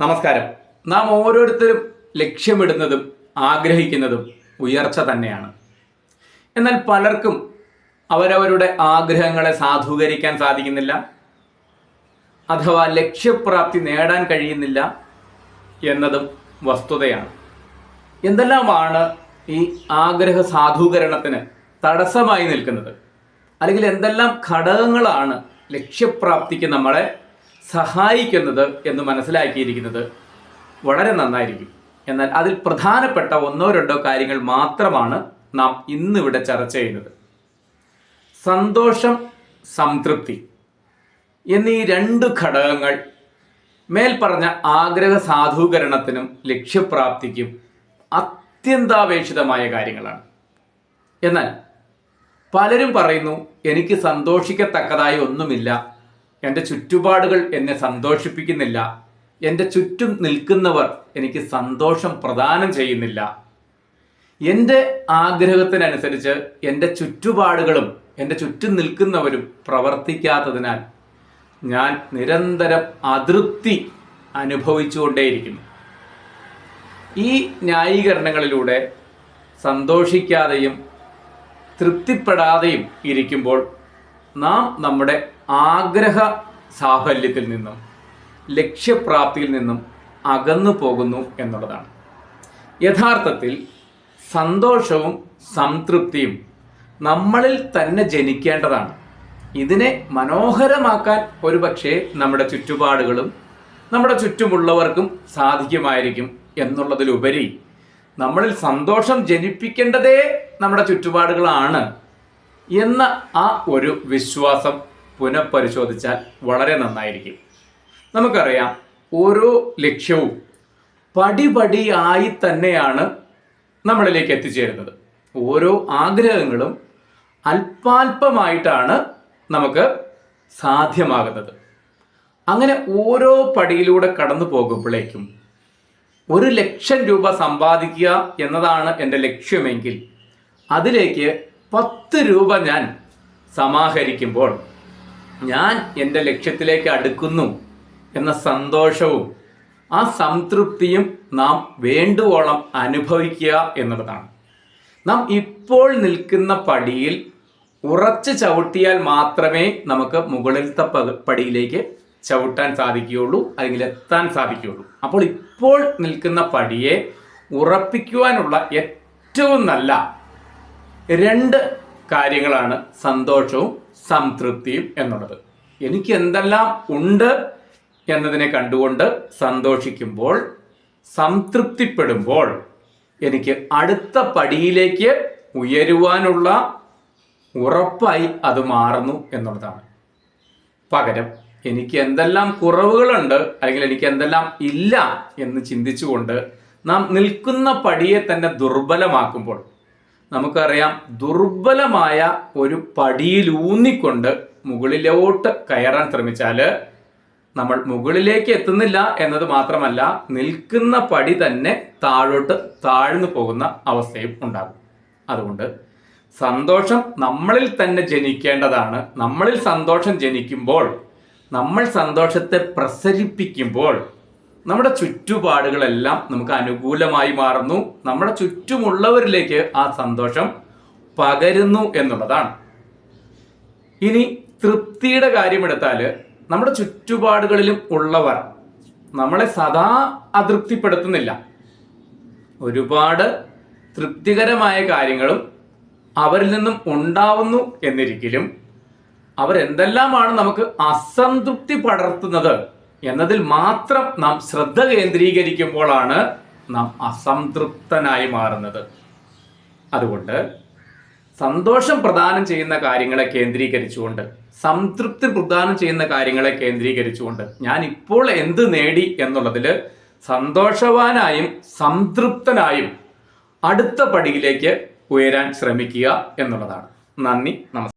നമസ്കാരം. നാം ഓരോരുത്തരും ലക്ഷ്യമിടുന്നതും ആഗ്രഹിക്കുന്നതും ഉയർച്ച തന്നെയാണ്. എന്നാൽ പലർക്കും അവരവരുടെ ആഗ്രഹങ്ങളെ സാധൂകരിക്കാൻ സാധിക്കുന്നില്ല അഥവാ ലക്ഷ്യപ്രാപ്തി നേടാൻ കഴിയുന്നില്ല എന്നതും വസ്തുതയാണ്. എന്തെല്ലാമാണ് ഈ ആഗ്രഹ സാധൂകരണത്തിന് തടസ്സമായി നിൽക്കുന്നത്? അല്ലെങ്കിൽ എന്തെല്ലാം ഘടകങ്ങളാണ് ലക്ഷ്യപ്രാപ്തിക്ക് നമ്മളെ സഹായിക്കുന്നത് എന്ന് മനസ്സിലാക്കിയിരിക്കുന്നത് വളരെ നന്നായിരിക്കും. എന്നാൽ അതിൽ പ്രധാനപ്പെട്ട ഒന്നോ രണ്ടോ കാര്യങ്ങൾ മാത്രമാണ് നാം ഇന്നിവിടെ ചർച്ച ചെയ്യുന്നത്. സന്തോഷം സംതൃപ്തി എന്നീ രണ്ട് ഘടകങ്ങൾ മേൽപ്പറഞ്ഞ ആഗ്രഹ സാധൂകരണത്തിനും ലക്ഷ്യപ്രാപ്തിക്കും അത്യന്താപേക്ഷിതമായ കാര്യങ്ങളാണ്. എന്നാൽ പലരും പറയുന്നു എനിക്ക് സന്തോഷിക്കത്തക്കതായി ഒന്നുമില്ല. എന്റെ ചുറ്റുപാടുകൾ എന്നെ സന്തോഷിപ്പിക്കുന്നില്ല. എന്റെ ചുറ്റും നിൽക്കുന്നവർ എനിക്ക് സന്തോഷം പ്രദാനം ചെയ്യുന്നില്ല. എന്റെ ആഗ്രഹത്തിനനുസരിച്ച് എന്റെ ചുറ്റുപാടുകളും എന്റെ ചുറ്റും നിൽക്കുന്നവരും പ്രവർത്തിക്കാത്തതിനാൽ ഞാൻ നിരന്തരം അതൃപ്തി അനുഭവിച്ചുകൊണ്ടേയിരിക്കുന്നു. ഈ ന്യായീകരണങ്ങളിലൂടെ സന്തോഷിക്കാതെയും തൃപ്തിപ്പെടാതെയും ഇരിക്കുമ്പോൾ നാം നമ്മുടെ ആഗ്രഹ സാഫല്യത്തിൽ നിന്നും ലക്ഷ്യപ്രാപ്തിയിൽ നിന്നും അകന്നു പോകുന്നു എന്നുള്ളതാണ്. യഥാർത്ഥത്തിൽ സന്തോഷവും സംതൃപ്തിയും നമ്മളിൽ തന്നെ ജനിക്കേണ്ടതാണ്. ഇതിനെ മനോഹരമാക്കാൻ ഒരുപക്ഷെ നമ്മുടെ ചുറ്റുപാടുകളും നമ്മുടെ ചുറ്റുമുള്ളവർക്കും സാധിക്കുമായിരിക്കും എന്നുള്ളതിലുപരി നമ്മളിൽ സന്തോഷം ജനിപ്പിക്കേണ്ടതേ നമ്മുടെ ചുറ്റുപാടുകളാണ്. എന്ന ആ ഒരു വിശ്വാസം പുനഃപരിശോധിച്ചാൽ വളരെ നന്നായിരിക്കും. നമുക്കറിയാം ഓരോ ലക്ഷ്യവും പടിപടിയായി തന്നെയാണ് നമ്മളിലേക്ക് എത്തിച്ചേരുന്നത്. ഓരോ ആഗ്രഹങ്ങളും അല്പാൽപമായിട്ടാണ് നമുക്ക് സാധ്യമാകുന്നത്. അങ്ങനെ ഓരോ പടിയിലൂടെ കടന്നു പോകുമ്പോഴേക്കും ഒരു ലക്ഷം രൂപ സമ്പാദിക്കുക എന്നതാണ് എന്റെ ലക്ഷ്യമെങ്കിൽ അതിലേക്ക് പത്ത് രൂപ ഞാൻ സമാഹരിക്കുമ്പോൾ ഞാൻ എന്റെ ലക്ഷ്യത്തിലേക്ക് അടുക്കുന്നു എന്ന സന്തോഷവും ആ സംതൃപ്തിയും നാം വേണ്ടുവോളം അനുഭവിക്കുക എന്നുള്ളതാണ്. നാം ഇപ്പോൾ നിൽക്കുന്ന പടിയിൽ ഉറച്ചു ചവിട്ടിയാൽ മാത്രമേ നമുക്ക് മുകളിലത്തെ പടിയിലേക്ക് ചവിട്ടാൻ സാധിക്കുകയുള്ളൂ അല്ലെങ്കിൽ എത്താൻ സാധിക്കുകയുള്ളൂ. അപ്പോൾ ഇപ്പോൾ നിൽക്കുന്ന പടിയെ ഉറപ്പിക്കുവാനുള്ള ഏറ്റവും നല്ല രണ്ട് കാര്യങ്ങളാണ് സന്തോഷവും സംതൃപ്തിയും എന്നുള്ളത്. എനിക്ക് എന്തെല്ലാം ഉണ്ട് എന്നതിനെ കണ്ടുകൊണ്ട് സന്തോഷിക്കുമ്പോൾ സംതൃപ്തിപ്പെടുമ്പോൾ എനിക്ക് അടുത്ത പടിയിലേക്ക് ഉയരുവാനുള്ള ഉറപ്പായി അത് മാറുന്നു എന്നുള്ളതാണ്. പകരം എനിക്ക് എന്തെല്ലാം കുറവുകളുണ്ട് അല്ലെങ്കിൽ എനിക്ക് എന്തെല്ലാം ഇല്ല എന്ന് ചിന്തിച്ചുകൊണ്ട് നാം നിൽക്കുന്ന പടിയെ തന്നെ ദുർബലമാക്കുമ്പോൾ നമുക്കറിയാം ദുർബലമായ ഒരു പടിയിലൂന്നിക്കൊണ്ട് മുകളിലോട്ട് കയറാൻ ശ്രമിച്ചാൽ നമ്മൾ മുകളിലേക്ക് എത്തുന്നില്ല എന്നത് മാത്രമല്ല നിൽക്കുന്ന പടി തന്നെ താഴോട്ട് താഴ്ന്നു പോകുന്ന അവസ്ഥയും ഉണ്ടാകും. അതുകൊണ്ട് സന്തോഷം നമ്മളിൽ തന്നെ ജനിക്കേണ്ടതാണ്. നമ്മളിൽ സന്തോഷം ജനിക്കുമ്പോൾ നമ്മൾ സന്തോഷത്തെ പ്രസരിപ്പിക്കുമ്പോൾ നമ്മുടെ ചുറ്റുപാടുകളെല്ലാം നമുക്ക് അനുകൂലമായി മാറുന്നു. നമ്മുടെ ചുറ്റുമുള്ളവരിലേക്ക് ആ സന്തോഷം പകരുന്നു എന്നുള്ളതാണ്. ഇനി തൃപ്തിയുടെ കാര്യമെടുത്താൽ നമ്മുടെ ചുറ്റുപാടുകളിലും ഉള്ളവർ നമ്മളെ സദാ അതൃപ്തിപ്പെടുത്തുന്നില്ല. ഒരുപാട് തൃപ്തികരമായ കാര്യങ്ങളും അവരിൽ നിന്നും ഉണ്ടാവുന്നു എന്നിരിക്കലും അവരെന്തെല്ലാമാണ് നമുക്ക് അസംതൃപ്തി പടർത്തുന്നത് എന്നതിൽ മാത്രം നാം ശ്രദ്ധ കേന്ദ്രീകരിക്കുമ്പോഴാണ് നാം അസംതൃപ്തനായി മാറുന്നത്. അതുകൊണ്ട് സന്തോഷം പ്രദാനം ചെയ്യുന്ന കാര്യങ്ങളെ കേന്ദ്രീകരിച്ചുകൊണ്ട് സംതൃപ്തി പ്രദാനം ചെയ്യുന്ന കാര്യങ്ങളെ കേന്ദ്രീകരിച്ചുകൊണ്ട് ഞാൻ ഇപ്പോൾ എന്ത് നേടി എന്നുള്ളതിൽ സന്തോഷവാനായും സംതൃപ്തനായും അടുത്ത പടിയിലേക്ക് ഉയരാൻ ശ്രമിക്കുക എന്നുള്ളതാണ്. നന്ദി നമസ്കാരം.